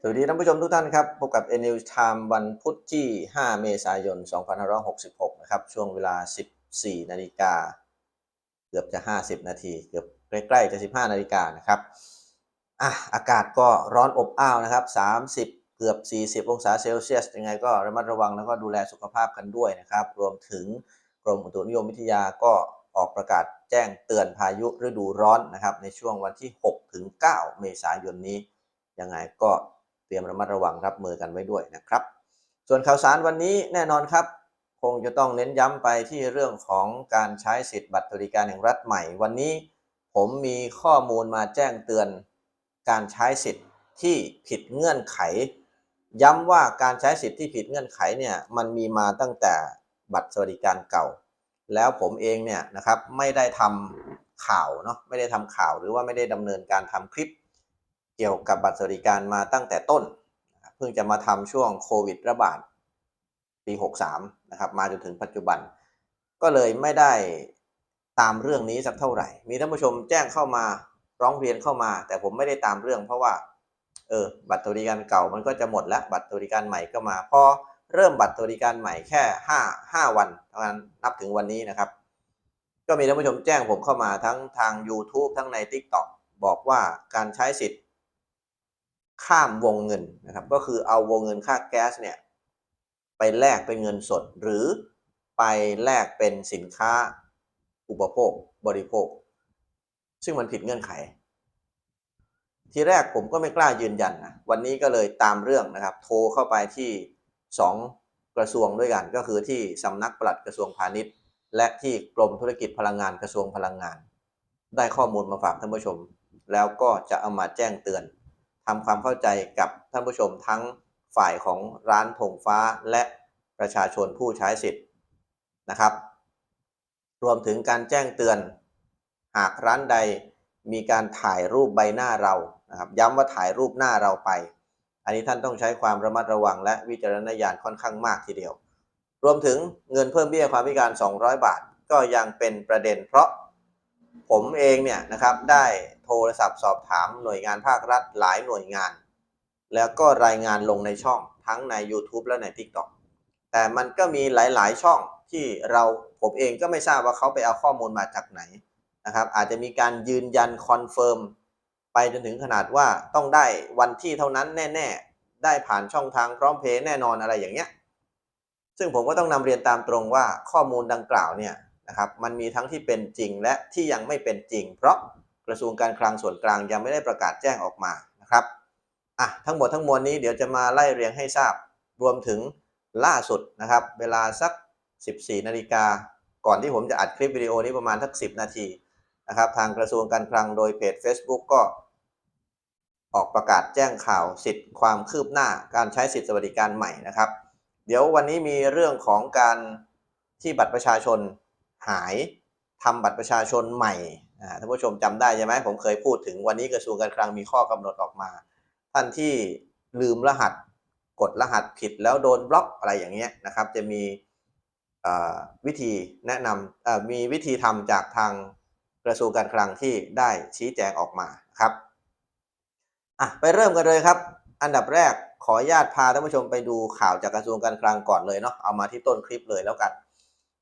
สวัสดีท่านผู้ชมทุกท่านครับ พบกับ n อ w Time วันพุธที่ 5 เมษายน 2566 นะครับ ช่วงเวลา 14 นาฬิกา เกือบจะ 50 นาที เกือบใกล้ๆจะ 15 นาฬิกานะครับอะอากาศก็ร้อนอบอ้าวนะครับ 30 เกือบ 40 องศาเซลเซียส ยังไงก็ระมัดระวังแล้วก็ดูแลสุขภาพกันด้วยนะครับ รวมถึงกรมอุตุนิยมวิทยาก็ออกประกาศแจ้งเตือนพายุฤดูร้อนนะครับ ในช่วงวันที่ 6 ถึง 9 เมษายนนี้ ยังไงก็เตรียมระมัดระวังรับมือกันไว้ด้วยนะครับ ส่วนข่าวสารวันนี้แน่นอนครับ คงจะต้องเน้นย้ำไปที่เรื่องของการใช้สิทธิ์บัตรสวัสดิการแห่งรัฐใหม่ วันนี้ผมมีข้อมูลมาแจ้งเตือน การใช้สิทธิ์ที่ผิดเงื่อนไข ย้ำว่าการใช้สิทธิ์ที่ผิดเงื่อนไขเนี่ยมันมีมาตั้งแต่บัตรสวัสดิการเก่า แล้วผมเองเนี่ยนะครับไม่ได้ทำข่าวเนาะไม่ได้ทำข่าวหรือว่าไม่ได้ดำเนินการทำคลิป กี่ยวกับบัตรสวัสดิการมาตั้งแต่ต้น เพิ่งจะมาทำช่วงโควิดระบาดปี 63 นะครับ มาจนถึงปัจจุบัน ก็เลยไม่ได้ตามเรื่องนี้สักเท่าไหร่ มีท่านผู้ชมแจ้งเข้ามาร้องเรียนเข้ามา แต่ผมไม่ได้ตามเรื่อง เพราะว่า เออ บัตรสวัสดิการเก่ามันก็จะหมดแล้วบัตรสวัสดิการใหม่ก็มา พอเริ่มบัตรสวัสดิการใหม่แค่ 5 5 วันเท่านั้นนับถึงวันนี้นะครับ ก็มีท่านผู้ชมแจ้งผมเข้ามาทั้งทาง YouTube ทั้งใน TikTok บอกว่าการใช้สิทธิ์ ข้ามวงเงินนะครับ ก็คือเอาวงเงินค่าแก๊สเนี่ยไปแลกเป็นเงินสด หรือไปแลกเป็นสินค้าอุปโภคบริโภค ซึ่งมันผิดเงื่อนไข ทีแรกผมก็ไม่กล้ายืนยันนะวันนี้ก็เลยตามเรื่องนะครับ โทรเข้าไปที่ 2 กระทรวงด้วยกัน ก็คือที่สำนักปลัดกระทรวงพาณิชย์ และที่กรมธุรกิจพลังงานกระทรวงพลังงาน ได้ข้อมูลมาฝากท่านผู้ชม แล้วก็จะเอามาแจ้งเตือน ทำความเข้าใจกับท่านผู้ชมทั้งฝ่ายของร้านธงฟ้าและประชาชนผู้ใช้สิทธิ์นะครับ รวมถึงการแจ้งเตือน หากร้านใดมีการถ่ายรูปใบหน้าเรานะครับ ย้ำว่าถ่ายรูปหน้าเราไป อันนี้ท่านต้องใช้ความระมัดระวังและวิจารณญาณค่อนข้างมากทีเดียว รวมถึงเงินเพิ่มเบี้ยความพิการ 200 บาท ก็ยังเป็นประเด็น เพราะผมเองเนี่ยนะครับได้ รศัพท์สอบถามหน่วยงานภาครัฐหลายหน่วยงาน แล้วก็รายงานลงในช่องทั้งใน YouTube และใน TikTok แต่มันก็มีหลาย ๆ ช่องที่เราผมเองก็ไม่ทราบว่าเขาไปเอาข้อมูลมาจากไหนนะครับ อาจจะมีการยืนยันคอนเฟิร์มไปจนถึงขนาดว่าต้องได้วันที่เท่านั้นแน่ ๆ ได้ผ่านช่องทางพร้อมเพย์แน่นอนอะไรอย่างเงี้ย ซึ่งผมก็ต้องนำเรียนตามตรงว่าข้อมูลดังกล่าวเนี่ยนะครับ มันมีทั้งที่เป็นจริงและที่ยังไม่เป็นจริง เพราะ กระทรวงการคลังส่วนกลางยังไม่ได้ประกาศแจ้งออกมานะครับอะทั้งหมดทั้งมวลนี้เดี๋ยวจะมาไล่เรียงให้ทราบ รวมถึงล่าสุดนะครับ เวลาสัก 14 นาฬิกา ก่อนที่ผมจะอัดคลิปวิดีโอนี้ประมาณสัก 10 นาทีนะครับ ทางกระทรวงการคลังโดยเพจ Facebook ก็ ออกประกาศแจ้งข่าวสิทธิ์ความคืบหน้าการใช้สิทธิสวัสดิการใหม่นะครับ เดี๋ยววันนี้มีเรื่องของการที่บัตรประชาชนหายทำบัตรประชาชนใหม่ ท่านผู้ชมจำได้ใช่ไหมผมเคยพูดถึงวันนี้กระทรวงการคลังมีข้อกำหนดออกมา ท่านที่ลืมรหัสกดรหัสผิดแล้วโดนบล็อกอะไรอย่างเงี้ยนะครับ จะมีวิธีแนะนำมีวิธีทำจากทางกระทรวงการคลังที่ได้ชี้แจงออกมาครับอะไปเริ่มกันเลยครับ อันดับแรกขออนุญาตพาท่านผู้ชมไปดูข่าวจากกระทรวงการคลังก่อนเลยเนาะเอามาที่ต้นคลิปเลยแล้วกัน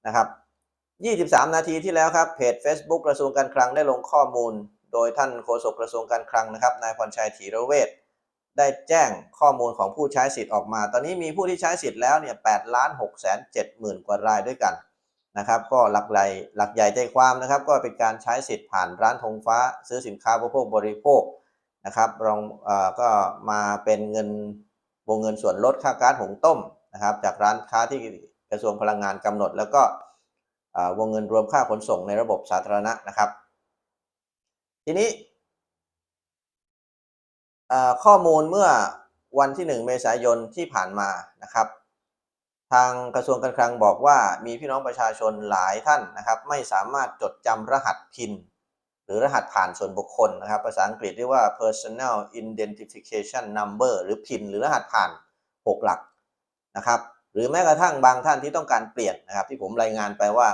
นะครับ 23 นาทีที่แล้วครับเพจ Facebook กระทรวงการคลังได้ลงข้อมูล โดยท่านโฆษกกระทรวงการคลังนะครับนายพรชัยถีรเวชได้แจ้งข้อมูลของผู้ใช้สิทธิ์ออกมา ตอนนี้มีผู้ที่ใช้สิทธิ์แล้วเนี่ย8ล้าน6แสน7หมื่นกว่ารายด้วยกันนะครับก็หลักใหญ่หลักใหญ่ใจความนะครับก็เป็นการใช้สิทธิ์ผ่านร้านธงฟ้า ซื้อสินค้าบริโภคบริโภคนะครับรองอก็มาเป็นเงินวงเงินส่วนลดค่าก๊าซหุงต้มนะครับจากร้านค้าที่กระทรวงพลังงานกำหนดแล้วก็ วงเงินรวมค่าขนส่งในระบบสาธารณะนะครับ ทีนี้ข้อมูลเมื่อวันที่ 1 เมษายนที่ผ่านมานะครับ ทางกระทรวงการคลังบอกว่ามีพี่น้องประชาชนหลายท่านนะครับ ไม่สามารถจดจำรหัสพิน หรือรหัสผ่านส่วนบุคคลนะครับ ภาษาอังกฤษเรียกว่า personal identification number หรือพินหรือรหัสผ่าน 6 หลักนะครับ หรือแม้กระทั่งบางท่านที่ต้องการเปลี่ยนนะครับ ที่ผมรายงานไปว่า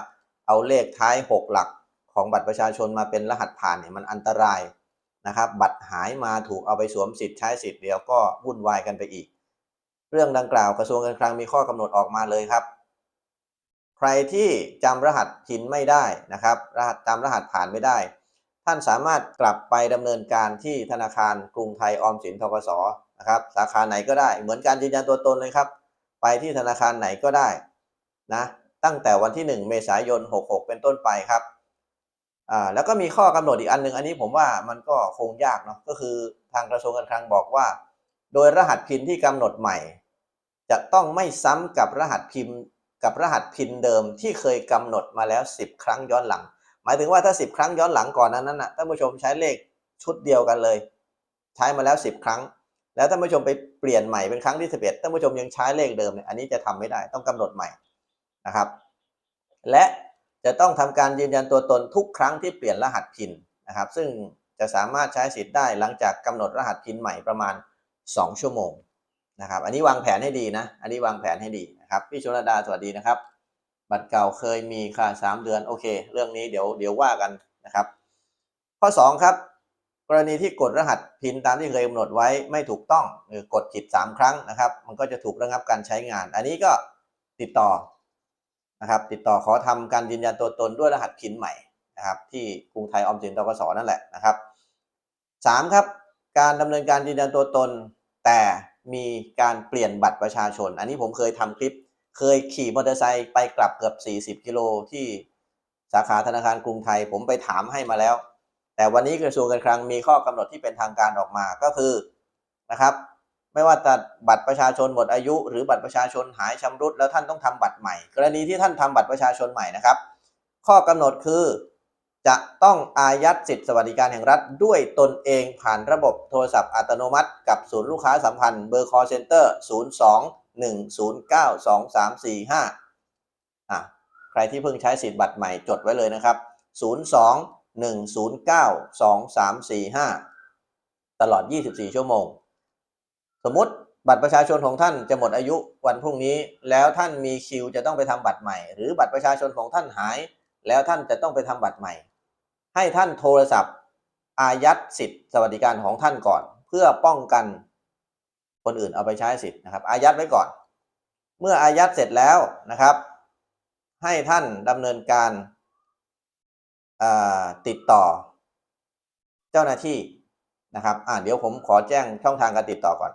เอาเลขท้าย 6 หลักของบัตรประชาชนมาเป็นรหัสผ่านเนี่ยมันอันตรายนะครับบัตรหายมาถูกเอาไปสวมสิทธิ์ใช้สิทธิ์เดียวก็วุ่นวายกันไปอีก เรื่องดังกล่าวกระทรวงการคลังมีข้อกำหนดออกมาเลยครับ ใครที่จำรหัสพินไม่ได้นะครับรหัสจำรหัสผ่านไม่ได้ ท่านสามารถกลับไปดำเนินการที่ธนาคารกรุงไทยออมสินทกสนะครับสาขาไหนก็ได้เหมือนการยืนยันตัวตนเลยครับ ไปที่ธนาคารไหนก็ได้นะตั้งแต่วันที่ 1 เมษายน 66 เป็นต้นไปครับอ่าแล้วก็มีข้อกำหนดอีกอันหนึ่งอันนี้ผมว่ามันก็คงยากเนาะก็คือทางกระทรวงการคลังบอกว่า โดยรหัสพินที่กำหนดใหม่ จะต้องไม่ซ้ำกับรหัสพิมพ์กับรหัสพินเดิมที่เคยกำหนดมาแล้ว 10 ครั้งย้อนหลัง หมายถึงว่าถ้า 10 ครั้งย้อนหลังก่อนนั้นนั้นนะท่านผู้ชมใช้เลขชุดเดียวกันเลย ใช้มาแล้ว 10 ครั้ง แล้วท่านผู้ชมไปเปลี่ยนใหม่เป็นครั้งที่ 11ท่านผู้ชมยังใช้เลขเดิมเนี่ยอันนี้จะทำไม่ได้ต้องกำหนดใหม่นะครับ และจะต้องทำการยืนยันตัวตนทุกครั้งที่เปลี่ยนรหัสพินนะครับ ซึ่งจะสามารถใช้สิทธิ์ได้หลังจากกำหนดรหัสพินใหม่ประมาณ 2 ชั่วโมงนะครับ อันนี้วางแผนให้ดีนะ อันนี้วางแผนให้ดีนะครับพี่ชลดาสวัสดีนะครับ บัตรเก่าเคยมีค่ะสามเดือนโอเค เรื่องนี้เดี๋ยวเดี๋ยวว่ากันนะครับ ข้อ 2 ครับ กรณีที่กดรหัสพินตามที่เคยกำหนดไว้ไม่ถูกต้องหรือกดผิด3 ครั้งนะครับ มันก็จะถูกระงับการใช้งาน อันนี้ก็ติดต่อนะครับ ติดต่อขอทำการยืนยันตัวตนด้วยรหัสพินใหม่นะครับ ที่กรุงไทยออมสินตกสนั่นแหละนะครับ3ครับ การดำเนินการยืนยันตัวตน แต่มีการเปลี่ยนบัตรประชาชน อันนี้ผมเคยทำคลิป เคยขี่มอเตอร์ไซค์ไปกลับเกือบ 40 กิโลที่สาขาธนาคารกรุงไทย ผมไปถามให้มาแล้ว แต่วันนี้กระทรวงการคลังมีข้อกำหนดที่เป็นทางการออกมาก็คือนะครับ ไม่ว่าจะบัตรประชาชนหมดอายุ หรือบัตรประชาชนหายชำรุดแล้วท่านต้องทำบัตรใหม่ กรณีที่ท่านทำบัตรประชาชนใหม่นะครับ ข้อกำหนดคือจะต้องอายัดสิทธิสวัสดิการแห่งรัฐด้วยตนเองผ่านระบบโทรศัพท์อัตโนมัติ กับศูนย์ลูกค้าสัมพันธ์เบอร์ call center 02 109 2345อะใครที่เพิ่งใช้สิทธิบัตรใหม่จดไว้เลยนะครับ 02 109 2345 ตลอด 24 ชั่วโมง สมมติบัตรประชาชนของท่านจะหมดอายุวันพรุ่งนี้ แล้วท่านมีคิวจะต้องไปทำบัตรใหม่ หรือบัตรประชาชนของท่านหาย แล้วท่านจะต้องไปทำบัตรใหม่ ให้ท่านโทรศัพท์ อายัดสิทธิสวัสดิการของท่านก่อน เพื่อป้องกันคนอื่นเอาไปใช้สิทธิ์นะครับ อายัดไว้ก่อน เมื่ออายัดเสร็จแล้วนะครับ ให้ท่านดำเนินการ ติดต่อ เจ้าหน้าที่นะครับอ่าเดี๋ยวผมขอแจ้งช่องทางการติดต่อก่อน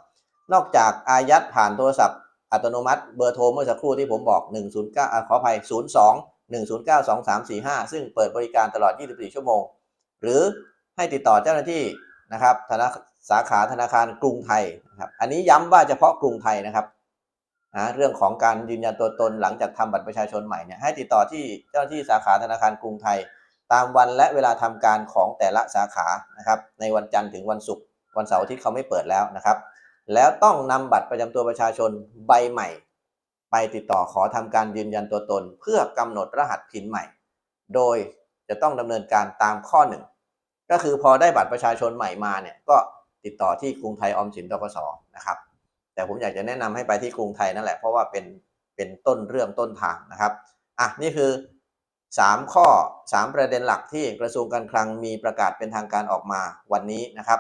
นอกจากอายัดผ่านโทรศัพท์อัตโนมัติเบอร์โทรเมื่อสักครู่ที่ผมบอก 109อ่าขออภัย 02 109 2345 ซึ่งเปิดบริการตลอด 24 ชั่วโมง หรือให้ติดต่อเจ้าหน้าที่นะครับธนาสาขาธนาคารกรุงไทยนะครับอันนี้ย้ำว่าเฉพาะกรุงไทยนะครับนะเรื่องของการยืนยันตัวตนหลังจากทำบัตรประชาชนใหม่เนี่ยให้ติดต่อที่เจ้าหน้าที่สาขาธนาคารกรุงไทย ตามวันและเวลาทำการของแต่ละสาขานะครับ ในวันจันทร์ถึงวันศุกร์วันเสาร์ทิตย์เขาไม่เปิดแล้วนะครับ แล้วต้องนำบัตรประจำตัวประชาชนใบใหม่ ไปติดต่อขอทำการยืนยันตัวตน เพื่อกำหนดรหัสพินใหม่ โดยจะต้องดำเนินการตามข้อหนึ่งก็คือพอได้บัตรประชาชนใหม่มาเนี่ยก็ติดต่อที่กรุงไทยออมสินตกสนะครับ แต่ผมอยากจะแนะนำให้ไปที่กรุงไทยนั่นแหละเพราะว่าเป็นเป็นต้นเรื่องต้นทางนะครับอะนี่คือ 3 ข้อ 3 ประเด็นหลักที่กระทรวงการคลังมีประกาศเป็นทางการออกมาวันนี้นะครับ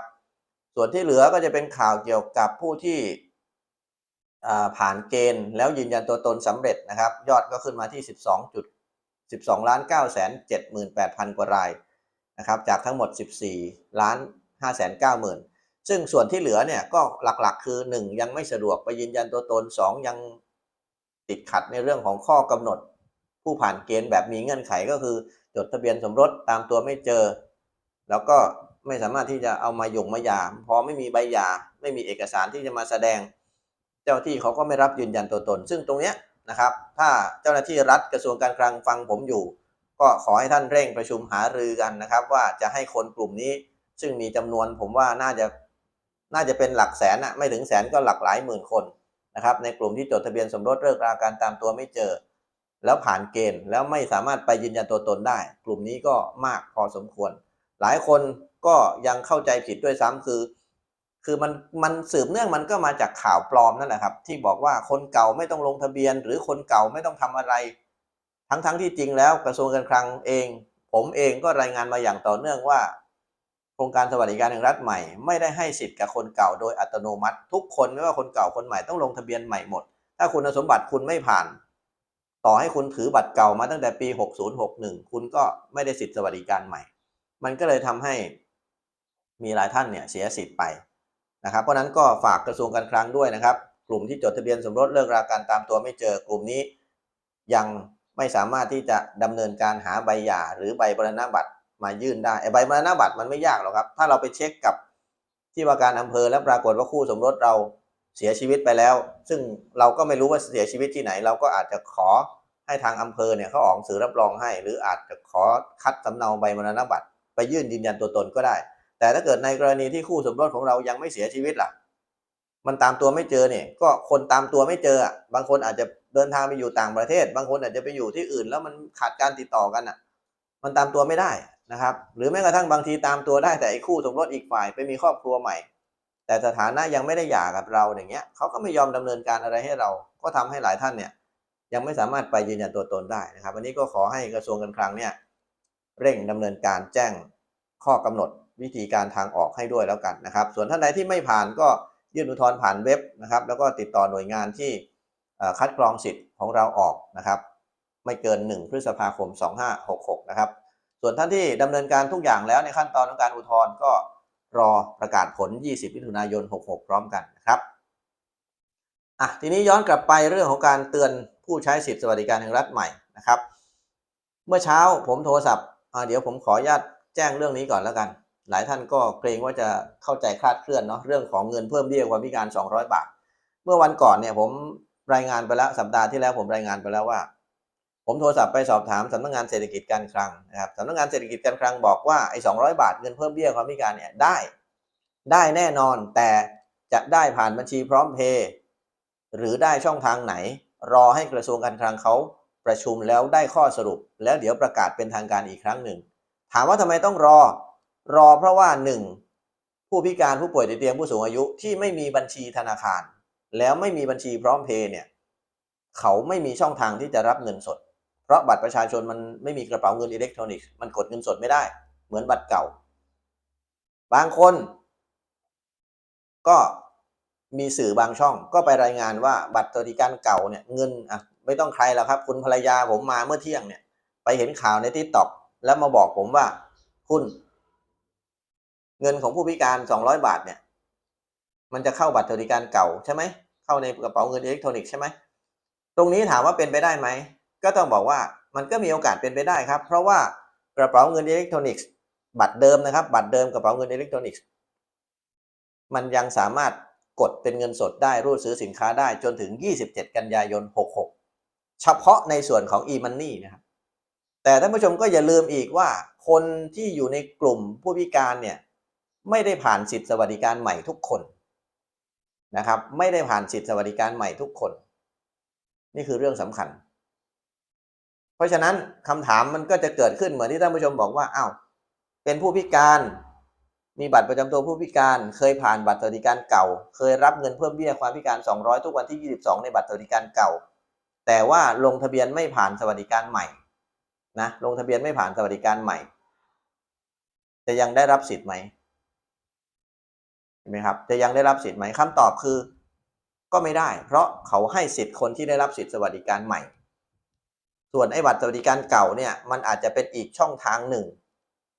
ส่วนที่เหลือก็จะเป็นข่าวเกี่ยวกับผู้ที่ผ่านเกณฑ์แล้วยืนยันตัวตนสำเร็จนะครับ ยอดก็ขึ้นมาที่ 12จุด12ล้าน9แสน78,000 กว่ารายนะครับจากทั้งหมด 14ล้าน5แสน9หมื่นซึ่งส่วนที่เหลือเนี่ยก็หลักๆ คือ 1 ยังไม่สะดวกไปยืนยันตัวตน 2 ยังติดขัดในเรื่องของข้อกำหนด ผู้ผ่านเกณฑ์แบบมีเงื่อนไขก็คือ จดทะเบียนสมรสตามตัวไม่เจอ แล้วก็ไม่สามารถที่จะเอามาหย่งมาหย่าพอไม่มีใบหย่าไม่มีเอกสารที่จะมาแสดง เจ้าที่เขาก็ไม่รับยืนยันตัวตน ซึ่งตรงเนี้ยนะครับ ถ้าเจ้าหน้าที่รัฐกระทรวงการคลังฟังผมอยู่ ก็ขอให้ท่านเร่งประชุมหารือกันนะครับ ว่าจะให้คนกลุ่มนี้ ซึ่งมีจำนวนผมว่าน่าจะน่าจะเป็นหลักแสนอะไม่ถึงแสนก็หลักหลายหมื่นคนนะครับในกลุ่มที่จดทะเบียนสมรสเลิกราการตามตัวไม่เจอ แล้วผ่านเกณฑ์แล้วไม่สามารถไปยืนยันตัวตนได้ กลุ่มนี้ก็มากพอสมควร หลายคนก็ยังเข้าใจผิดด้วยซ้ำคือ คือมันมันสืบเนื่องมันก็มาจากข่าวปลอมนั่นแหละครับ ที่บอกว่าคนเก่าไม่ต้องลงทะเบียน หรือคนเก่าไม่ต้องทำอะไร ทั้งๆทที่จริงแล้วกระทรวงการคลังเอง ผมเองก็รายงานมาอย่างต่อเนื่องว่าโครงการสวัสดิการแห่งรัฐใหม่ไม่ได้ให้สิทธิ์กับคนเก่าโดยอัตโนมัติ ทุกคนไม่ว่าคนเก่าคนใหม่ต้องลงทะเบียนใหม่หมด ถ้าคุณสมบัติคุณไม่ผ่าน ต่อให้คุณถือบัตรเก่ามาตั้งแต่ปี 6061 คุณก็ไม่ได้สิทธิสวัสดิการใหม่ มันก็เลยทำให้มีหลายท่านเนี่ยเสียสิทธิ์ไปนะครับเพราะนั้นก็ฝากกระทรวงการคลังด้วยนะครับ กลุ่มที่จดทะเบียนสมรสเลิกราการตามตัวไม่เจอกลุ่มนี้ยังไม่สามารถที่จะดำเนินการหาใบหย่าหรือใบบรณบัตรมายื่นได้ไอ้ใบบรณบัตรมันไม่ยากหรอกครับ ถ้าเราไปเช็คกับที่ว่าการอำเภอแล้วปรากฏว่าคู่สมรสเรา เสียชีวิตไปแล้ว ซึ่งเราก็ไม่รู้ว่าเสียชีวิตที่ไหน เราก็อาจจะขอให้ทางอำเภอเนี่ยเขาออกหนังสือรับรองให้ หรืออาจจะขอคัดสำเนาใบมรณบัตรไปยื่นยืนยันตัวตนก็ได้ แต่ถ้าเกิดในกรณีที่คู่สมรสของเรายังไม่เสียชีวิตล่ะ มันตามตัวไม่เจอเนี่ย ก็คนตามตัวไม่เจอ บางคนอาจจะเดินทางไปอยู่ต่างประเทศ บางคนอาจจะไปอยู่ที่อื่น แล้วมันขาดการติดต่อกันอะ มันตามตัวไม่ได้นะครับ หรือแม้กระทั่งบางทีตามตัวได้แต่ไอ้คู่สมรสอีกฝ่ายไปมีครอบครัวใหม่ แต่สถานะยังไม่ได้หย่ากับเราอย่างเงี้ยเขาก็ไม่ยอมดำเนินการอะไรให้เรา ก็ทำให้หลายท่านเนี่ยยังไม่สามารถไปยืนยันตัวตนได้นะครับวันนี้ก็ขอให้กระทรวงการคลังเนี่ยเร่งดำเนินการแจ้งข้อกำหนดวิธีการทางออกให้ด้วยแล้วกันนะครับ ส่วนท่านใดที่ไม่ผ่านก็ยื่นอุทธรณ์ผ่านเว็บนะครับ แล้วก็ติดต่อหน่วยงานที่คัดกรองสิทธิ์ของเราออกนะครับ ไม่เกิน 1 พฤษภาคม 2566 นะครับ ส่วนท่านที่ดำเนินการทุกอย่างแล้วในขั้นตอนของการอุทธรณ์ก็ รอประกาศผล 20 มิถุนายน 66 พร้อมกันนะครับอะทีนี้ย้อนกลับไปเรื่องของการเตือนผู้ใช้สิทธิสวัสดิการแห่งรัฐใหม่นะครับ เมื่อเช้าผมโทรศัพท์อ่าเดี๋ยวผมขออนุญาตแจ้งเรื่องนี้ก่อนแล้วกัน หลายท่านก็เกรงว่าจะเข้าใจคลาดเคลื่อนเนาะเรื่องของเงินเพิ่มเบี้ยความพิการ 200 บาท เมื่อวันก่อนเนี่ยผมรายงานไปแล้วสัปดาห์ที่แล้วผมรายงานไปแล้วว่า ผมโทรศัพท์ไปสอบถามสำนักงานเศรษฐกิจการคลังนะครับสำนักงานเศรษฐกิจการคลังบอกว่าไอ้200บาทเงินเพิ่มเบี้ยความพิการเนี่ยได้ได้แน่นอนแต่จะได้ผ่านบัญชีพร้อมเพย์หรือได้ช่องทางไหน รอให้กระทรวงการคลังเขาประชุมแล้วได้ข้อสรุป แล้วเดี๋ยวประกาศเป็นทางการอีกครั้งหนึ่ง ถามว่าทำไมต้องรอ รอเพราะว่าหนึ่งผู้พิการผู้ป่วยติดเตียงผู้สูงอายุที่ไม่มีบัญชีธนาคาร แล้วไม่มีบัญชีพร้อมเพย์เนี่ยเขาไม่มีช่องทางที่จะรับเงินสด ราะบัตรประชาชนมันไม่มีกระเป๋าเงินอิเล็กทรอนิกส์มันกดเงินสดไม่ได้ เหมือนบัตรเก่า บางคนก็มีสื่อบางช่องก็ไปรายงานว่าบัตรสวัสดิการเก่าเนี่ยเงินอะไม่ต้องใครแล้วครับ คุณภรรยาผมมาเมื่อเที่ยงเนี่ย ไปเห็นข่าวในทิกตอกแล้วมาบอกผมว่า คุณ เงินของผู้พิการ200บาทเนี่ย มันจะเข้าบัตรสวัสดิการเก่าใช่ไหมเข้าในกระเป๋าเงินอิเล็กทรอนิกส์ใช่ไหมตรงนี้ถามว่าเป็นไปได้ไหม ก็ต้องบอกว่ามันก็มีโอกาสเป็นไปได้ครับ เพราะว่ากระเป๋าเงินอิเล็กทรอนิกส์ บัตรเดิมนะครับ บัตรเดิมกระเป๋าเงินอิเล็กทรอนิกส์ มันยังสามารถกดเป็นเงินสดได้รูดซื้อสินค้าได้จนถึง 27 กันยายน 66 เฉพาะในส่วนของ e-money นะครับ แต่ท่านผู้ชมก็อย่าลืมอีกว่า คนที่อยู่ในกลุ่มผู้พิการเนี่ยไม่ได้ผ่านสิทธิสวัสดิการใหม่ทุกคนนะครับ ไม่ได้ผ่านสิทธิสวัสดิการใหม่ทุกคน นี่คือเรื่องสำคัญ ราะฉะนั้นคำถามมันก็จะเกิดขึ้นเหมือนที่ท่านผู้ชมบอกว่าอ้าวเป็นผู้พิการ มีบัตรประจำตัวผู้พิการ เคยผ่านบัตรสวัสดิการเก่า เคยรับเงินเพิ่มเบี้ยความพิการ 200 ทุกวันที่ 22 ในบัตรสวัสดิการเก่า แต่ว่าลงทะเบียนไม่ผ่านสวัสดิการใหม่นะลงทะเบียนไม่ผ่านสวัสดิการใหม่ จะยังได้รับสิทธิ์ไหมเห็นไหมครับ จะยังได้รับสิทธิ์ไหมคำตอบคือ ก็ไม่ได้ เพราะเขาให้สิทธิ์คนที่ได้รับสิทธิสวัสดิการใหม่ ส่วนไอ้บัตรสวัสดิการเก่าเนี่ยมันอาจจะเป็นอีกช่องทางหนึ่ง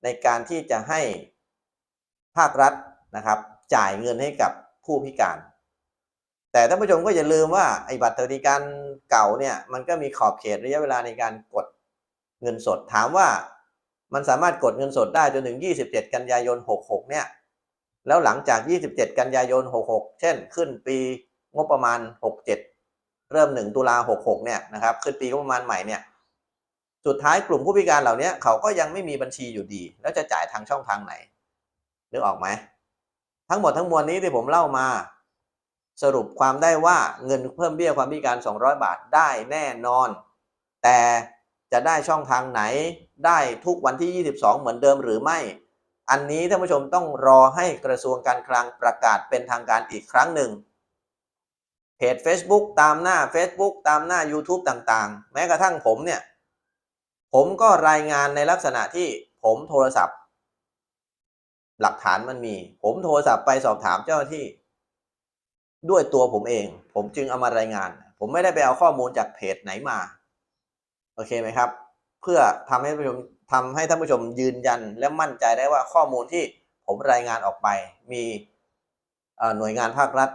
ในการที่จะให้ภาครัฐนะครับ จ่ายเงินให้กับผู้พิการ แต่ท่านผู้ชมก็อย่าลืมว่าไอ้บัตรสวัสดิการเก่าเนี่ยมันก็มีขอบเขตระยะเวลาในการกดเงินสดถามว่ามันสามารถกดเงินสดได้จนถึง 27 กันยายน 66 เนี่ย แล้วหลังจาก 27 กันยายน 66 เช่น ขึ้นปีงบประมาณ 67 เริ่ม 1 ตุลา66เนี่ยนะครับขึ้นปีงบประมาณใหม่เนี่ยสุดท้ายกลุ่มผู้พิการเหล่านี้เขาก็ยังไม่มีบัญชีอยู่ดี แล้วจะจ่ายทางช่องทางไหนนึกออกไหมทั้งหมดทั้งมวลนี้ที่ผมเล่ามา สรุปความได้ว่าเงินเพิ่มเบี้ยความพิการ 200 บาทได้แน่นอน แต่จะได้ช่องทางไหนได้ทุกวันที่ 22 เหมือนเดิมหรือไม่ อันนี้ท่านผู้ชมต้องรอให้กระทรวงการคลังประกาศเป็นทางการอีกครั้งหนึ่ง เพจ Facebook ตามหน้า Facebook ตามหน้า YouTube ต่างๆ แม้กระทั่งผมเนี่ย ผมก็รายงานในลักษณะที่ผมโทรศัพท์ หลักฐานมันมี ผมโทรศัพท์ไปสอบถามเจ้าหน้าที่ ด้วยตัวผมเอง ผมจึงเอามารายงาน ผมไม่ได้ไปเอาข้อมูลจากเพจไหนมา โอเคไหมครับ เพื่อทำให้ท่านผู้ชมทำให้ท่านผู้ชมยืนยันและมั่นใจได้ว่าข้อมูลที่ผมรายงานออกไปมีหน่วยงานภาครัฐ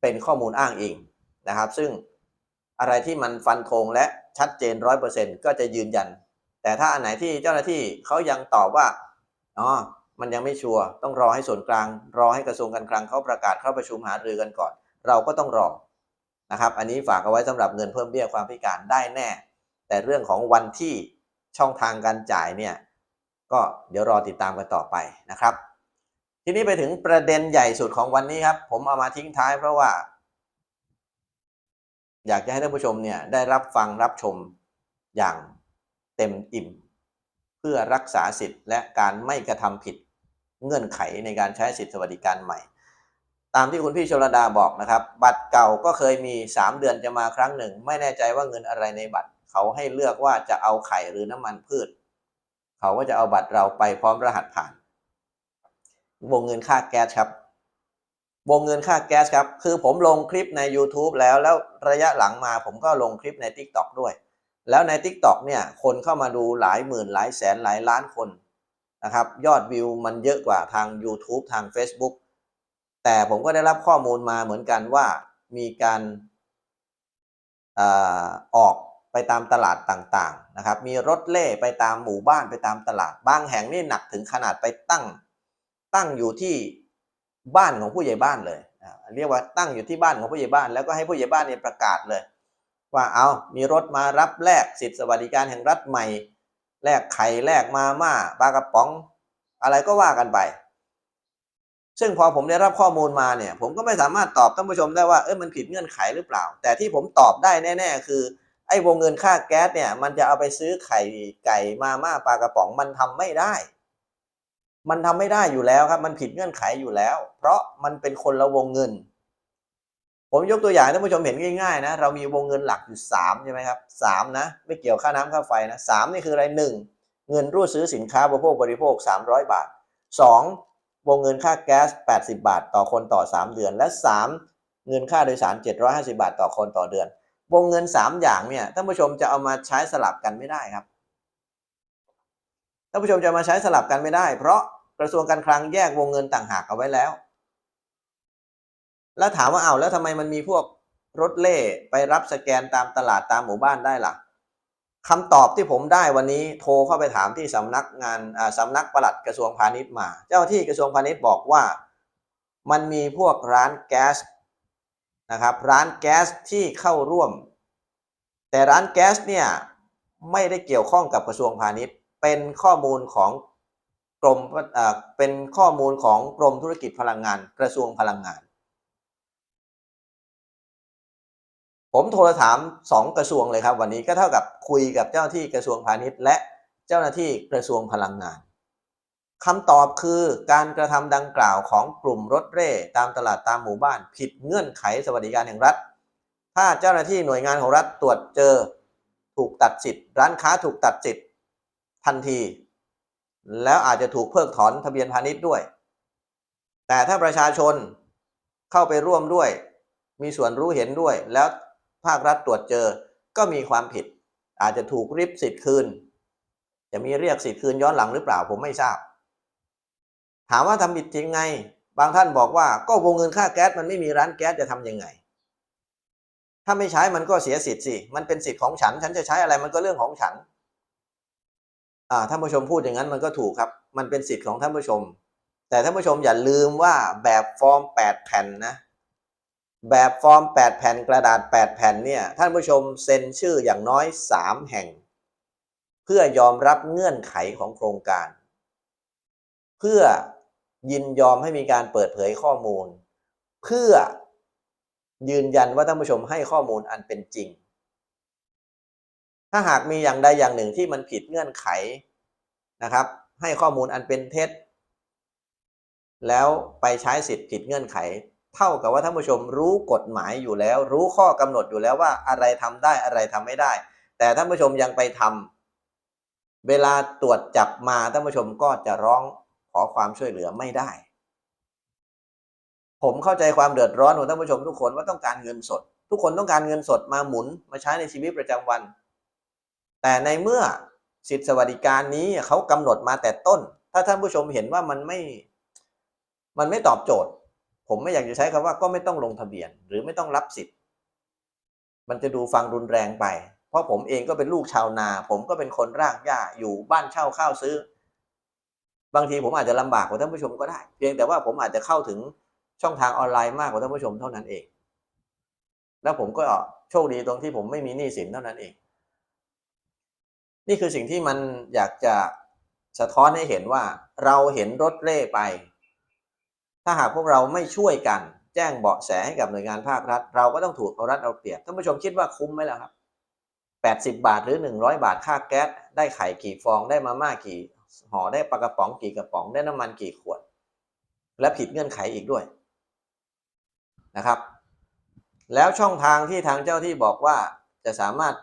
เป็นข้อมูลอ้างอิงนะครับ ซึ่งอะไรที่มันฟันธงและชัดเจนร้อยเปอร์เซ็นก็จะยืนยัน แต่ถ้าอันไหนที่เจ้าหน้าที่เขายังตอบว่าอ๋อมันยังไม่ชัวร์ต้องรอให้ส่วนกลาง รอให้กระทรวงการคลังเขาประกาศเข้าประชุมหารือกันก่อน เราก็ต้องรอนะครับ อันนี้ฝากเอาไว้สำหรับเงินเพิ่มเบี้ยความพิการได้แน่ แต่เรื่องของวันที่ช่องทางการจ่ายเนี่ยก็เดี๋ยวรอติดตามกันต่อไปนะครับ ทีนี้ไปถึงประเด็นใหญ่สุดของวันนี้ครับ ผมเอามาทิ้งท้ายเพราะว่า อยากจะให้ท่านผู้ชมเนี่ยได้รับฟังรับชมอย่างเต็มอิ่ม เพื่อรักษาสิทธิ์ และการไม่กระทำผิดเงื่อนไขในการใช้สิทธิสวัสดิการใหม่ ตามที่คุณพี่ชลดาบอกนะครับ บัตรเก่าก็เคยมี 3 เดือนจะมาครั้งหนึ่ง ไม่แน่ใจว่าเงินอะไรในบัตร เขาให้เลือกว่าจะเอาไข่หรือน้ำมันพืช เขาก็จะเอาบัตรเราไปพร้อมรหัสผ่าน วงเงินค่าแก๊สครับ วงเงินค่าแก๊สครับ คือผมลงคลิปใน YouTube แล้วแล้วระยะหลังมาผมก็ลงคลิปใน TikTok ด้วย แล้วใน TikTok เนี่ยคนเข้ามาดูหลายหมื่นหลายแสนหลายล้านคนนะครับยอดวิวมันเยอะกว่าทาง YouTube ทาง Facebook แต่ผมก็ได้รับข้อมูลมาเหมือนกันว่ามีการอาออกไปตามตลาดต่างๆนะครับ มีรถเล่ไปตามหมู่บ้านไปตามตลาด บางแห่งนี่หนักถึงขนาดไปตั้ง ตั้งอยู่ที่บ้านของผู้ใหญ่บ้านเลยเรียกว่าตั้งอยู่ที่บ้านของผู้ใหญ่บ้าน แล้วก็ให้ผู้ใหญ่บ้านเนี่ยประกาศเลย ว่าเอามีรถมารับแลกสิทธิสวัสดิการแห่งรัฐใหม่แลกไข่แลกมาม่าปลากระป๋อง อะไรก็ว่ากันไป ซึ่งพอผมได้รับข้อมูลมาเนี่ย ผมก็ไม่สามารถตอบท่านผู้ชมได้ว่าเออมันผิดเงื่อนไขหรือเปล่า แต่ที่ผมตอบได้แน่ ๆ คือไอ้วงเงินค่าแก๊สเนี่ย มันจะเอาไปซื้อไข่ไก่มาม่าปลากระป๋องมันทำไม่ได้ มันทำไม่ได้อยู่แล้วครับ มันผิดเงื่อนไขอยู่แล้ว เพราะมันเป็นคนละวงเงิน ผมยกตัวอย่างท่านผู้ชมเห็นง่ายๆนะ เรามีวงเงินหลักอยู่สามใช่ไหมครับสามนะ ไม่เกี่ยวค่าน้ำค่าไฟนะสามนี่คืออะไรหนึ่งเงินรูดซื้อสินค้าบริโภคบริโภคสามร้อยบาทสองวงเงินค่าแก๊สแปดสิบาท ต่อคนต่อสามเดือน และสามเงินค่าโดยสารเจ็ดร้อยห้าสิบาท ต่อคนต่อเดือน วงเงินสามอย่างเนี่ยท่านผู้ชมจะเอามาใช้สลับกันไม่ได้ครับท่านผู้ชมจะมาใช้สลับกันไม่ได้ เพราะ กระทรวงการคลังแยกวงเงินต่างหากเอาไว้แล้ว แล้วถามว่าเอาแล้วทำไมมันมีพวกรถเล่ไปรับสแกนตามตลาดตามหมู่บ้านได้ล่ะคำตอบที่ผมได้วันนี้โทรเข้าไปถามที่สำนักงานสำนักปลัดกระทรวงพาณิชย์มา เจ้าที่กระทรวงพาณิชย์บอกว่ามันมีพวกร้านแก๊สนะครับร้านแก๊สที่เข้าร่วม แต่ร้านแก๊สเนี่ยไม่ได้เกี่ยวข้องกับกระทรวงพาณิชย์ เป็นข้อมูลของ รมเป็นข้อมูลของกรมธุรกิจพลังงาน กระทรวงพลังงาน ผมโทรถามสองกระทรวงเลยครับ วันนี้ก็เท่ากับคุยกับเจ้าหน้าที่กระทรวงพาณิชย์ และเจ้าหน้าที่กระทรวงพลังงานคำตอบคือการกระทำดังกล่าวของกลุ่มรถเร่ ตามตลาดตามหมู่บ้าน ผิดเงื่อนไขสวัสดิการแห่งรัฐ ถ้าเจ้าหน้าที่หน่วยงานของรัฐตรวจเจอ ถูกตัดสิทธิ์ ร้านค้าถูกตัดสิทธิ์ทันที แล้วอาจจะถูกเพิกถอนทะเบียนพาณิชย์ด้วย แต่ถ้าประชาชนเข้าไปร่วมด้วย มีส่วนรู้เห็นด้วย แล้วภาครัฐตรวจเจอก็มีความผิด อาจจะถูกริบสิทธิ์คืน จะมีเรียกสิทธิ์คืนย้อนหลังหรือเปล่าผมไม่ทราบ ถามว่าทำผิดจริงไง บางท่านบอกว่าก็วงเงินค่าแก๊สมันไม่มีร้านแก๊สจะทำยังไง ถ้าไม่ใช้มันก็เสียสิทธิ์สิ มันเป็นสิทธิ์ของฉัน ฉันจะใช้อะไรมันก็เรื่องของฉัน อ่าท่านผู้ชมพูดอย่างนั้นมันก็ถูกครับ มันเป็นสิทธิ์ของท่านผู้ชม แต่ท่านผู้ชมอย่าลืมว่าแบบฟอร์มแปดแผ่นนะ แบบฟอร์มแปดแผ่นกระดาษแปดแผ่นเนี่ยท่านผู้ชมเซ็นชื่ออย่างน้อยสามแห่ง เพื่อยอมรับเงื่อนไขของโครงการ เพื่อยินยอมให้มีการเปิดเผยข้อมูล เพื่อยืนยันว่าท่านผู้ชมให้ข้อมูลอันเป็นจริง ถ้าหากมีอย่างใดอย่างหนึ่งที่มันผิดเงื่อนไขนะครับ ให้ข้อมูลอันเป็นเท็จ แล้วไปใช้สิทธิ์ผิดเงื่อนไข เท่ากับว่าท่านผู้ชมรู้กฎหมายอยู่แล้ว รู้ข้อกำหนดอยู่แล้วว่าอะไรทำได้อะไรทำไม่ได้ แต่ท่านผู้ชมยังไปทำเวลาตรวจจับมาท่านผู้ชมก็จะร้องขอความช่วยเหลือไม่ได้ ผมเข้าใจความเดือดร้อนของท่านผู้ชมทุกคนว่าต้องการเงินสด ทุกคนต้องการเงินสดมาหมุนมาใช้ในชีวิตประจำวัน แต่ในเมื่อสิทธิสวัสดิการนี้เขากำหนดมาแต่ต้น ถ้าท่านผู้ชมเห็นว่ามันไม่ มันไม่ตอบโจทย์ ผมไม่อยากจะใช้คำว่าก็ไม่ต้องลงทะเบียน หรือไม่ต้องรับสิทธิ์ มันจะดูฟังรุนแรงไป เพราะผมเองก็เป็นลูกชาวนา ผมก็เป็นคนรากหญ้าอยู่บ้านเช่าข้าวซื้อ บางทีผมอาจจะลำบากกว่าท่านผู้ชมก็ได้ เพียงแต่ว่าผมอาจจะเข้าถึงช่องทางออนไลน์มากกว่าท่านผู้ชมเท่านั้นเอง แล้วผมก็โชคดีตรงที่ผมไม่มีหนี้สินเท่านั้นเอง นี่คือสิ่งที่มันอยากจะสะท้อนให้เห็นว่าเราเห็นรถเร่ไป ถ้าหากพวกเราไม่ช่วยกัน แจ้งเบาะแสให้กับหน่วยงานภาครัฐ เราก็ต้องถูกเอารัฐเอาเปรียบท่านผู้ชมคิดว่าคุ้มไหมล่ะครับแปดสิบาทหรือหนึ่งร้อยบาทค่าแก๊สได้ไข่กี่ฟองได้มาม่ากี่ห่อได้ปลากระป๋องกี่กระป๋องได้น้ำมันกี่ขวด และผิดเงื่อนไขอีกด้วยนะครับ แล้วช่องทางที่ทางเจ้าที่บอกว่าจะสามารถ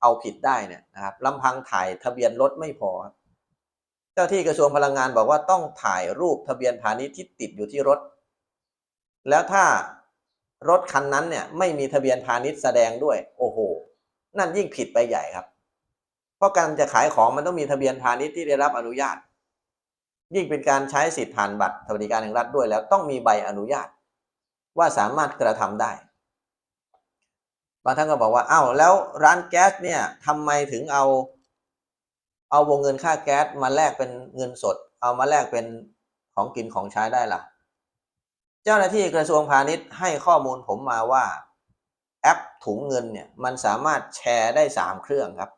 เอาผิดได้เนี่ยนะครับลำพังถ่ายทะเบียนรถไม่พอ เจ้าที่กระทรวงพลังงานบอกว่าต้องถ่ายรูปทะเบียนพาณิชย์ที่ติดอยู่ที่รถ แล้วถ้ารถคันนั้นเนี่ยไม่มีทะเบียนพาณิชย์แสดงด้วย โอ้โห นั่นยิ่งผิดไปใหญ่ครับ เพราะการจะขายของมันต้องมีทะเบียนพาณิชย์ที่ได้รับอนุญาต ยิ่งเป็นการใช้สิทธิ์ผ่านบัตรสวัสดิการแห่งรัฐด้วยแล้วต้องมีใบอนุญาต ว่าสามารถกระทำได้างท่านก็บอกว่าอ้าวแล้วร้านแก๊สเนี่ยทำไมถึงเอา เอาวงเงินค่าแก๊สมาแลกเป็นเงินสด เอามาแลกเป็นของกินของใช้ได้ล่ะ เจ้าหน้าที่กระทรวงพาณิชย์ให้ข้อมูลผมมาว่า แอปถุงเงินเนี่ยมันสามารถแชร์ได้สามเครื่องครับ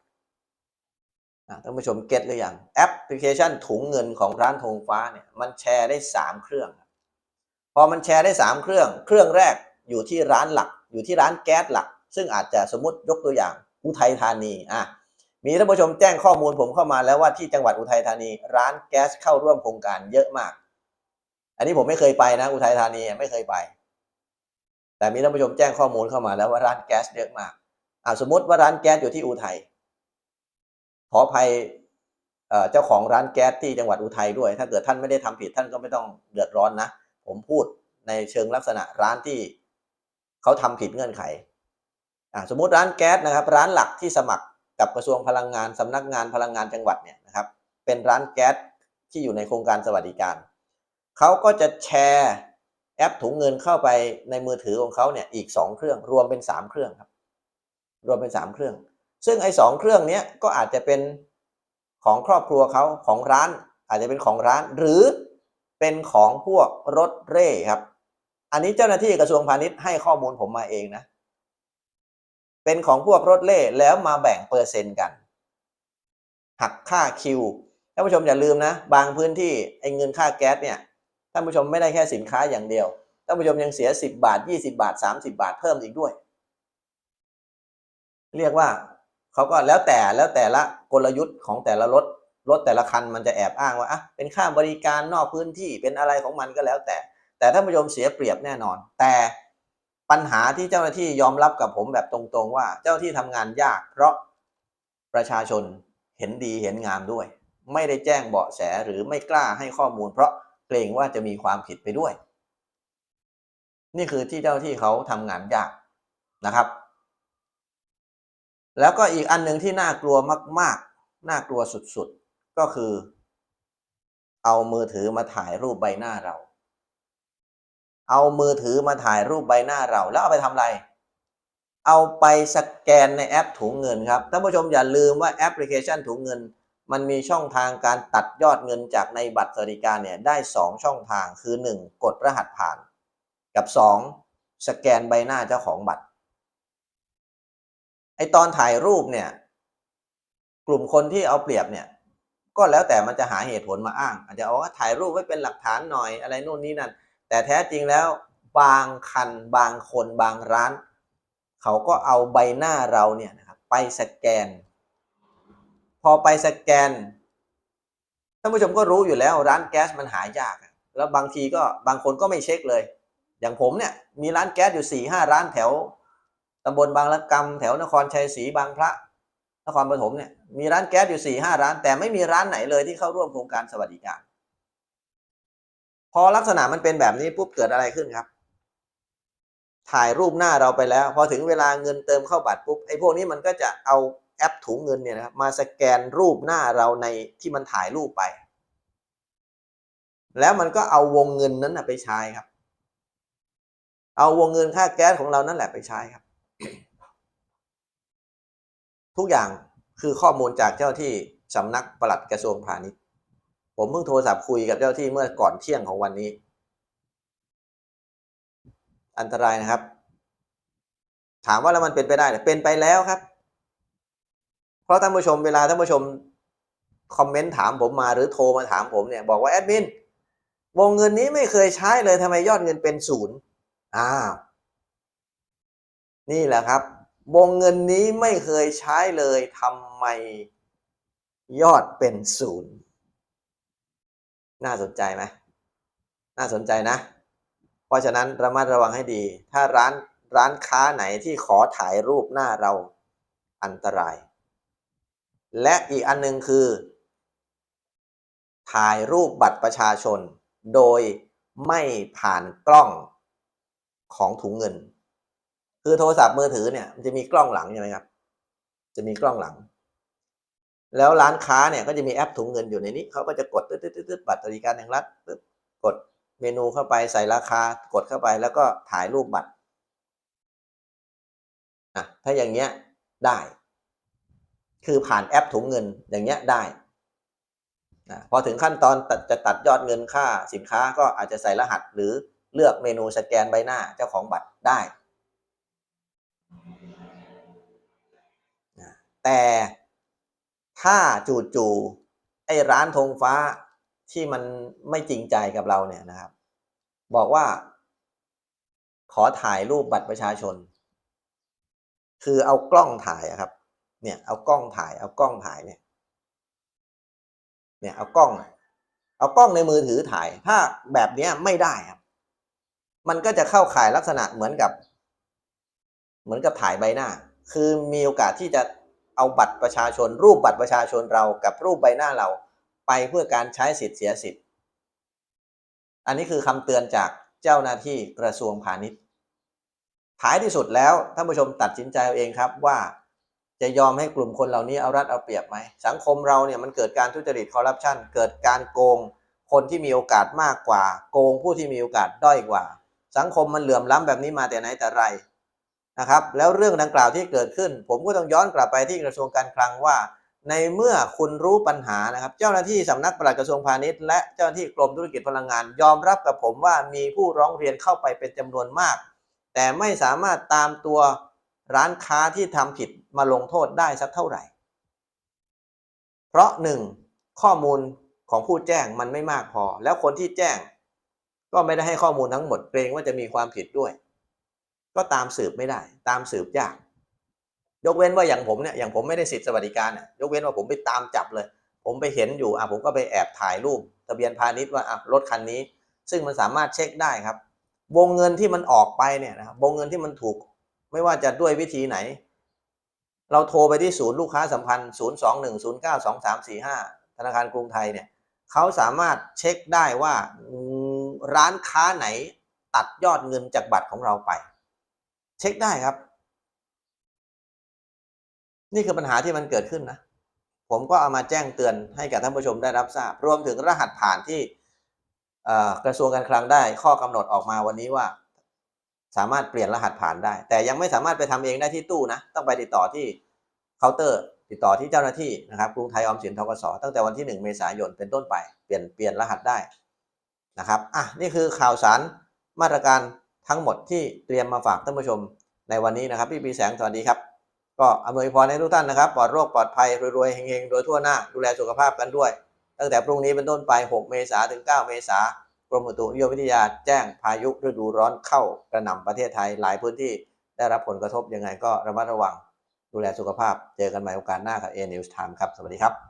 ท่านผู้ชมเก็ตหรือยังแอปพลิเคชันถุงเงินของร้านธงฟ้าเนี่ยมันแชร์ได้สามเครื่อง พอมันแชร์ได้สามเครื่อง เครื่องแรกอยู่ที่ร้านหลัก อยู่ที่ร้านแก๊สหลัก ซึ่งอาจจะสมมติยกตัวอย่างอุทัยธานีอะมีท่านผู้ชมแจ้งข้อมูลผมเข้ามาแล้วว่าที่จังหวัดอุทัยธานี ร้านแก๊สเข้าร่วมโครงการเยอะมาก อันนี้ผมไม่เคยไปนะ อุทัยธานีไม่เคยไป แต่มีท่านผู้ชมแจ้งข้อมูลเข้ามาแล้วว่าร้านแก๊สเยอะมากอ่าสมมติว่าร้านแก๊สอยู่ที่อุทัยขออภัยเจ้าของร้านแก๊สที่จังหวัดอุทัยด้วย ถ้าเกิดท่านไม่ได้ทำผิดท่านก็ไม่ต้องเดือดร้อนนะ ผมพูดในเชิงลักษณะร้านที่เขาทำผิดเงื่อนไข สมมุติร้านแก๊สนะครับ ร้านหลักที่สมัครกับกระทรวงพลังงานสำนักงานพลังงานจังหวัดเนี่ยนะครับ เป็นร้านแก๊สที่อยู่ในโครงการสวัสดิการเขาก็จะแชร์แอปถุงเงินเข้าไปในมือถือของเขาเนี่ยอีก 2 เครื่อง รวมเป็น 3 เครื่องครับ รวมเป็น 3 เครื่อง ซึ่งไอ้สเครื่องนี้ก็อาจจะเป็นของครอบครัวเขาของร้าน อาจจะเป็นของร้าน หรือเป็นของพวกรถเร่ครับ อันนี้เจ้าหน้าที่กระทรวงพาณิชย์ให้ข้อมูลผมมาเองนะ เป็นของพวกรถเล่แล้วมาแบ่งเปอร์เซ็นต์กัน หักค่าคิวท่านผู้ชมอย่าลืมนะ บางพื้นที่ไอ้เงินค่าแก๊สเนี่ยท่านผู้ชมไม่ได้แค่สินค้าอย่างเดียวท่านผู้ชมยังเสีย 10 บาท 20 บาท 30 บาทเพิ่มอีกด้วย เรียกว่าเขาก็แล้วแต่แล้วแต่ละกลยุทธ์ของแต่ละรถรถแต่ละคันมันจะแอบอ้างว่าอะเป็นค่าบริการนอกพื้นที่เป็นอะไรของมันก็แล้วแต่ แต่ท่านผู้ชมเสียเปรียบแน่นอน แต่ ปัญหาที่เจ้าหน้าที่ยอมรับกับผมแบบตรงๆว่าเจ้าที่ทำงานยาก เพราะประชาชนเห็นดีเห็นงามด้วย ไม่ได้แจ้งเบาะแสหรือไม่กล้าให้ข้อมูล เพราะเกรงว่าจะมีความผิดไปด้วย นี่คือที่เจ้าที่เขาทำงานยากนะครับ แล้วก็อีกอันหนึ่งที่น่ากลัวมาก ๆ น่ากลัวสุดๆก็คือ เอามือถือมาถ่ายรูปใบหน้าเรา เอามือถือมาถ่ายรูปใบหน้าเรา แล้วเอาไปทำอะไร เอาไปสแกนในแอปถุงเงินครับท่านผู้ชมอย่าลืมว่าแอปพลิเคชันถุงเงิน มันมีช่องทางการตัดยอดเงินจากในบัตรสวัสดิการเนี่ยได้ 2 ช่องทางคือ 1 กดรหัสผ่าน กับ 2 สแกนใบหน้าเจ้าของบัตรไอตอนถ่ายรูปเนี่ยกลุ่มคนที่เอาเปรียบเนี่ยก็แล้วแต่มันจะหาเหตุผลมาอ้าง อาจจะเอาว่าถ่ายรูปไว้เป็นหลักฐานหน่อยอะไรนู่นนี่นั่น แต่แท้จริงแล้วบางคันบางคนบางร้าน เขาก็เอาใบหน้าเราเนี่ยนะครับไปสแกน พอไปสแกนท่านผู้ชมก็รู้อยู่แล้วร้านแก๊สมันหายาก แล้วบางทีก็บางคนก็ไม่เช็คเลย อย่างผมเนี่ยมีร้านแก๊สอยู่สี่ห้าร้านแถวตำบลบางละกำแถวนครชัยศรีบางพระนครปฐมเนี่ยมีร้านแก๊สอยู่สี่ห้าร้าน แต่ไม่มีร้านไหนเลยที่เข้าร่วมโครงการสวัสดิการ พอลักษณะมันเป็นแบบนี้ปุ๊บเกิดอะไรขึ้นครับ ถ่ายรูปหน้าเราไปแล้ว พอถึงเวลาเงินเติมเข้าบัตรปุ๊บไอ้พวกนี้มันก็จะเอาแอปถุงเงินเนี่ยนะครับมาสแกนรูปหน้าเราในที่มันถ่ายรูปไป แล้วมันก็เอาวงเงินนั้นนะไปใช้ครับ เอาวงเงินค่าแก๊สของเรานั่นแหละไปใช้ครับ ทุกอย่างคือข้อมูลจากเจ้าที่สำนักปลัดกระทรวงพาณิชย์ ผมเพิ่งโทรศัพท์คุยกับเจ้าที่เมื่อก่อนเที่ยงของวันนี้ อันตรายนะครับ ถามว่าแล้วมันเป็นไปได้เหรือเป็นไปแล้วครับ เพราะท่านผู้ชมเวลาท่านผู้ชมคอมเมนต์ถามผมมาหรือโทรมาถามผมเนี่ยบอกว่าแอดมินวงเงินนี้ไม่เคยใช้เลยทำไมยอดเงินเป็นศูนย์อ้าวนี่แหละครับ วงเงินนี้ไม่เคยใช้เลยทำไมยอดเป็นศูนย์ น่าสนใจไหมน่าสนใจนะ เพราะฉะนั้นระมัดระวังให้ดี ถ้าร้านร้านค้าไหนที่ขอถ่ายรูปหน้าเราอันตราย และอีกอันหนึงคือ ถ่ายรูปบัตรประชาชน โดยไม่ผ่านกล้องของถุงเงิน คือโทรศัพท์มือถือเนี่ยมันจะมีกล้องหลังใช่ไหมครับ จะมีกล้องหลัง แล้วร้านค้าเนี่ยก็จะมีแอปถุงเงินอยู่ในนี้เขาก็จะกดตึ๊ดตึ๊ดตึ๊ดบัตรสวัสดิการแห่งรัฐตึ๊ดกดเมนูเข้าไปใส่ราคากดเข้าไปแล้วก็ถ่ายรูปบัตรอะถ้าอย่างเงี้ยได้ คือผ่านแอปถุงเงินอย่างเงี้ยได้นะพอถึงขั้นตอนตัดจะตัดยอดเงินค่าสินค้าก็อาจจะใส่รหัสหรือเลือกเมนูสแกนใบหน้าเจ้าของบัตรได้นะแต่ ถ้าจู่ๆไอ้ร้านธงฟ้าที่มันไม่จริงใจกับเราเนี่ยนะครับ บอกว่า ขอถ่ายรูปบัตรประชาชน คือเอากล้องถ่ายครับ เนี่ย เอากล้องถ่าย เอากล้องถ่ายเนี่ย เนี่ย เอากล้อง เอากล้องในมือถือถ่าย ถ้าแบบเนี้ยไม่ได้ครับ มันก็จะเข้าข่ายลักษณะเหมือนกับ เหมือนกับถ่ายใบหน้า คือมีโอกาสที่จะ เอาบัตรประชาชน รูปบัตรประชาชนเรากับรูปใบหน้าเรา ไปเพื่อการใช้สิทธิ์เสียสิทธิ์ อันนี้คือคำเตือนจากเจ้าหน้าที่กระทรวงพาณิชย์ท้ายที่สุดแล้วท่านผู้ชมตัดสินใจเอาเองครับว่าจะยอมให้กลุ่มคนเหล่านี้เอารัดเอาเปรียบไหม สังคมเราเนี่ยมันเกิดการทุจริตคอร์รัปชันเกิดการโกง คนที่มีโอกาสมากกว่า โกงผู้ที่มีโอกาสด้อยกว่า สังคมมันเหลื่อมล้ำแบบนี้มาแต่ไหนแต่ไร นะครับแล้วเรื่องดังกล่าวที่เกิดขึ้น ผมก็ต้องย้อนกลับไปที่กระทรวงการคลังว่า ในเมื่อคุณรู้ปัญหานะครับ เจ้าหน้าที่สำนักปลัดกระทรวงพาณิชย์และเจ้าหน้าที่กรมธุรกิจพลังงาน ยอมรับกับผมว่ามีผู้ร้องเรียนเข้าไปเป็นจำนวนมาก แต่ไม่สามารถตามตัวร้านค้าที่ทำผิดมาลงโทษได้สักเท่าไหร่ เพราะหนึ่งข้อมูลของผู้แจ้งมันไม่มากพอ แล้วคนที่แจ้ง ก็ไม่ได้ให้ข้อมูลทั้งหมดเกรงว่าจะมีความผิดด้วย ก็ตามสืบไม่ได้ ตามสืบยาก ยกเว้นว่าอย่างผมเนี่ยอย่างผมไม่ได้สิทธิสวัสดิการเนี่ยยกเว้นว่าผมไปตามจับเลย ผมไปเห็นอยู่อะผมก็ไปแอบถ่ายรูปทะเบียนพาณิชย์ว่าอะรถคันนี้ ซึ่งมันสามารถเช็คได้ครับ วงเงินที่มันออกไปเนี่ยนะครับวงเงินที่มันถูก ไม่ว่าจะด้วยวิธีไหน เราโทรไปที่ศูนย์ลูกค้าสัมพันธ์0 2 1 0 9 2 3 4 5ธนาคารกรุงไทยเนี่ยเขาสามารถเช็คได้ว่าร้านค้าไหนตัดยอดเงินจากบัตรของเราไป เช็คได้ครับ นี่คือปัญหาที่มันเกิดขึ้นนะ ผมก็เอามาแจ้งเตือนให้กับท่านผู้ชมได้รับทราบ รวมถึงรหัสผ่านที่กระทรวงการคลังได้ข้อกำหนดออกมาวันนี้ว่า สามารถเปลี่ยนรหัสผ่านได้ แต่ยังไม่สามารถไปทำเองได้ที่ตู้นะ ต้องไปติดต่อที่เคาน์เตอร์ ติดต่อที่เจ้าหน้าที่นะครับกรุงไทยออมสินทกสตั้งแต่วันที่ 1 เมษายนเป็นต้นไปเปลี่ยนเปลี่ยนรหัสได้นะครับอะนี่คือข่าวสารมาตรการ ทั้งหมดที่เตรียมมาฝากท่านผู้ชมในวันนี้นะครับพี่ปีแสงสวัสดีครับ ก็อำนวยพรให้ทุกท่านนะครับปลอดโรคปลอดภัยรวยๆเฮงๆโดยทั่วหน้าดูแลสุขภาพกันด้วย ตั้งแต่พรุ่งนี้เป็นต้นไป 6 เมษายนถึง 9 เมษายนกรมอุตุนิยมวิทยาแจ้งพายุฤดูร้อนเข้ากระหน่ำประเทศไทยหลายพื้นที่ได้รับผลกระทบยังไงก็ระมัดระวัง ดูแลสุขภาพเจอกันใหม่โอกาสหน้ากับ A News Time ครับ สวัสดีครับ